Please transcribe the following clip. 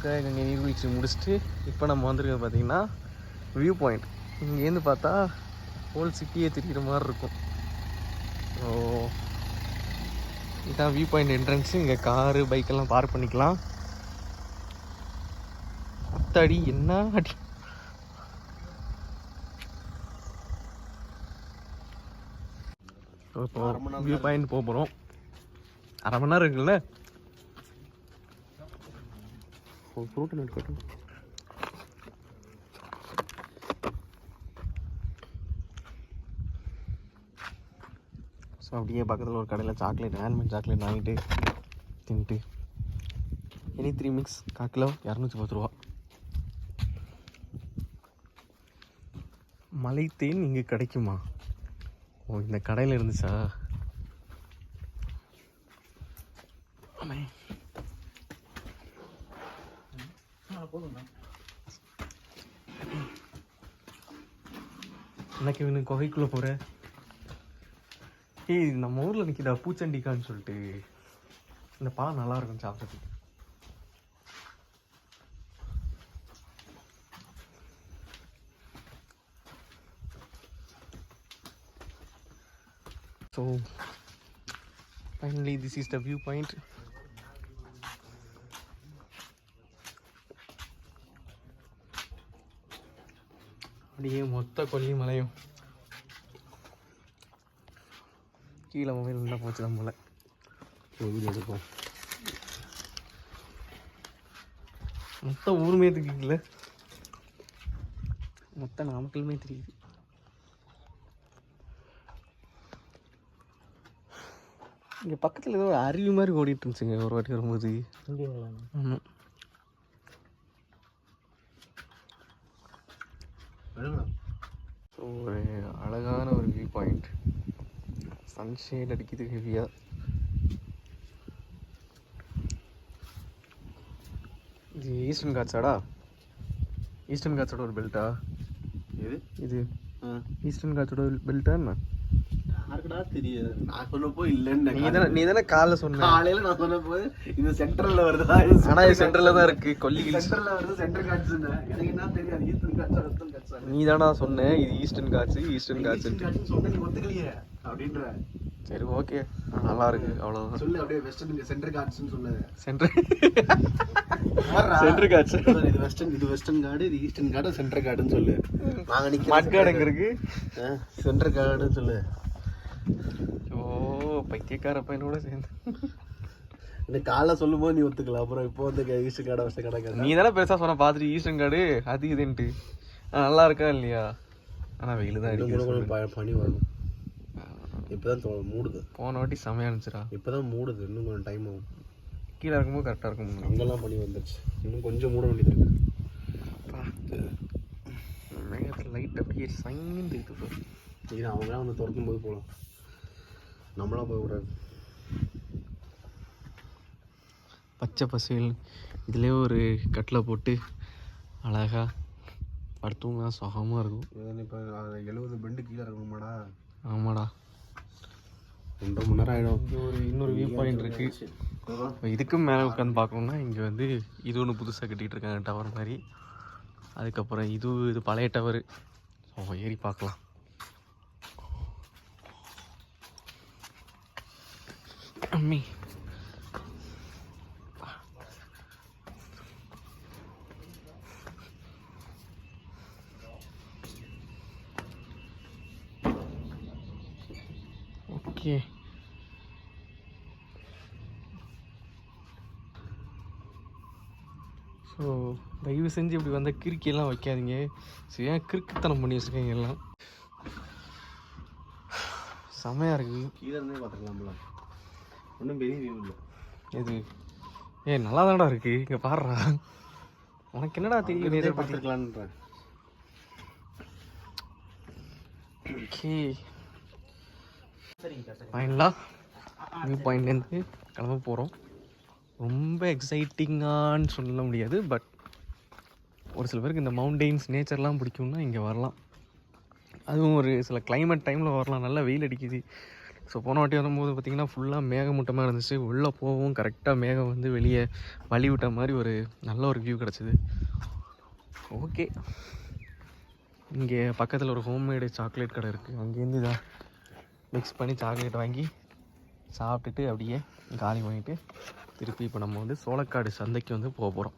இங்கே நீர்வீழ்ச்சி முடிச்சுட்டு இப்போ நம்ம வந்திருக்கிறது பார்த்தீங்கன்னா வியூ பாயிண்ட் இங்கேருந்து பார்த்தா ஹோல் சிட்டியே தெரிகிற மாதிரி இருக்கும். ஸோ இதான் வியூ பாயிண்ட் என்ட்ரன்ஸு இங்கே காரு பைக்கெல்லாம் பார்க் பண்ணிக்கலாம். அத்தாடி என்ன அடி? இப்போ வியூ பாயிண்ட் போக போகிறோம் அரை மணி நேரம் இருக்குல்ல? ஒரு ஃப்ரூட் நோட் கட்டும். ஸோ அப்படியே பக்கத்தில் ஒரு கடையில் சாக்லேட் ஆல்மண்ட் சாக்லேட் வாங்கிட்டு தின்ட்டு எனி த்ரீ மிக்ஸ் கால் கிலோ இரநூத்தி பத்து ரூபா. மலை தேன் இங்கே கிடைக்குமா? ஓ இந்த கடையில் இருந்துச்சா? எனக்கு இவனு குகைக்குள்ளே போகிற ஏய் நம்ம ஊரில் நிற்கிதா பூச்சண்டிக்கான்னு சொல்லிட்டு. இந்த பழம் நல்லா இருக்கும் சாப்பிட்றதுக்கு. So finally this is the view point அப்படியே மொத்த கொல்லிமலையும் கீழே மொபைல் இருந்தால் போச்சு நம்மள ஒரு வீடியோ எடுப்போம். மொத்த ஊருமே தெரியுதுல்ல. மொத்த நாமக்கலுமே தெரியுது. இங்கே பக்கத்தில் ஏதோ ஒரு அருவி மாதிரி ஓடிட்டு இருந்துச்சுங்க ஒரு வாட்டி வரும்போது. ஆமாம் ஸோ ஒரு அழகான ஒரு வியூ பாயிண்ட் சன்ஷேட் அடிக்குது ஹெவியாக இது ஈஸ்டர்ன் காட்ஸாடா ஈஸ்டர்ன் காட்ஸோட ஒரு பெல்ட்டா எது? இது. ஈஸ்டர்ன் காட்ஸோட பெல்ட்டா என்ன? யாருக்குடா தெரியாது? நான் சொன்னப்போ இல்லைன்னு நீ தானே நீ தானே காலைல சொன்ன. காலையில நான் சொன்னப்போ இது சென்ட்ரல்ல வருதா? ஆனால் இது சென்டரில் தான் இருக்கு. கொல்லி ஹில்ஸ் சென்ட்ரல்ல வருது சென்ட்ரல் காட்ஸ்னு எனக்கு என்ன தெரியாது? ஈஸ்டர்ன் காட்ஸா வெஸ்டர்ன் காட்ஸா நீ தானா சொன்ன? இது ஈஸ்டர்ன் காட்ஸ் ஈஸ்டர்ன் காட்ஸ் சொன்ன நீ ஒத்துக்கலையே அப்படின்ற. சரி ஓகே. நல்லா இருக்கு. அவ்வளோதான் சொல்லு அப்படியே வெஸ்டர்ன் சென்ட்ரல் காட்ஸ்னு சொல்லு. சென்டர். சென்டர் காட்ஸ் இது வெஸ்டர்ன் இது வெஸ்டர்ன் கார்டு இது ஈஸ்டர்ன் கார்டு சென்ட்ரல் கார்டுன்னு சொல்லு. நாங்க நிக்க எங்க இருக்கு? சென்ட்ரல் கார்டுன்னு சொல்லு. ஓ பைத்தியக்கார பையனோட சேர்ந்து. இந்த காலைல சொல்லும்போது நீ ஒத்துக்கல. அப்புறம் இப்போ வந்து ஈஸ்டர்ன் கார்டு வெஸ்டர்ன் கார்டு நீ தானே பெருசா சொன்ன பார்த்துட்டு ஈஸ்டர்ன் கார்டு அது இதுன்ட்டு. நல்லா இருக்கா இல்லையா? ஆனா வெயில் தான் ப- பனி வரும். இப்பதான் தொ- மூடுது. போன வாட்டி செமையா இருந்துச்சுடா. இப்பதான் மூடுது. இன்னும் கொஞ்சம் டைம் ஆகும். கீழே இருக்கும்போது கரெக்டா இருக்கும் அங்கெல்லாம் பனி வந்துருச்சு. இன்னும் கொஞ்சம் மூட வேண்டியது இருக்கு. மேகத்தில் லைட் அப்படியே இருக்குது இது அவங்களாம் வந்து துரத்தும் போது போகலாம் நம்மளாம் போகக்கூடாது பச்சை பசேல் இதுலேயே ஒரு கட்டில் போட்டு அழகா படுத்தவங்க சுகமாக இருக்கும். இப்போ எழுபது பெண்டு கீழே இருக்கணுமாடா. ஆமாடா. ரெண்டரை மணி நேரம் ஆகிடும் இங்கே ஒரு இன்னொரு வியூ பாயிண்ட் இருக்கு. இப்போ இதுக்கும் மேலே உட்காந்து பார்க்கணும்னா இங்கே வந்து இது ஒன்று புதுசாக கட்டிகிட்டு இருக்காங்க டவர் மாதிரி. அதுக்கப்புறம் இது இது பழைய டவர் ஏறி பார்க்கலாம். அம்மி ஓகே ஸோ தயவு செஞ்சு இப்படி வந்த கிறுக்கியெல்லாம் வைக்காதீங்க. சரி ஏன் கிறுக்குத்தனம் பண்ணி வச்சுருக்கீங்க எல்லாம்? செமையாக இருக்குது கீழே இருந்தே பார்த்துக்கலாம்ல. ஒன்றும் பெரிய வியூ இல்லை. இது ஏ நல்லா தான்டா இருக்கு. இங்கே பாடுறா உனக்கு என்னடா தெரியும் நேரே பற்றி பார்த்துக்கலான்றேன் ஓகே ஃபைனலாக வியூ பாயிண்ட்லேருந்து கிளம்ப போகிறோம் ரொம்ப எக்ஸைட்டிங்கான்னு சொல்ல முடியாது பட் ஒரு சில பேருக்கு இந்த மவுண்டெயின்ஸ் நேச்சர்லாம் பிடிக்கும்னா இங்கே வரலாம். அதுவும் ஒரு சில climate டைமில் வரலாம். நல்லா வெயில் அடிக்குது. ஸோ போன வாட்டி வரும்போது பார்த்திங்கன்னா ஃபுல்லாக மேகமூட்டமாக இருந்துச்சு. உள்ளே போகவும் கரெக்டாக மேகம் வந்து வெளியே வழி விட்ட மாதிரி ஒரு நல்ல ஒரு வியூ கிடச்சிது. ஓகே இங்கே பக்கத்தில் ஒரு ஹோம்மேடு சாக்லேட் கடை இருக்குது அங்கேருந்து இதாக மிக்ஸ் பண்ணி சாக்லேட் வாங்கி சாப்பிட்டுட்டு அப்படியே காலி பண்ணிவிட்டு திருப்பி இப்போ நம்ம வந்து சோளக்காடு சந்தைக்கு வந்து போக போகிறோம்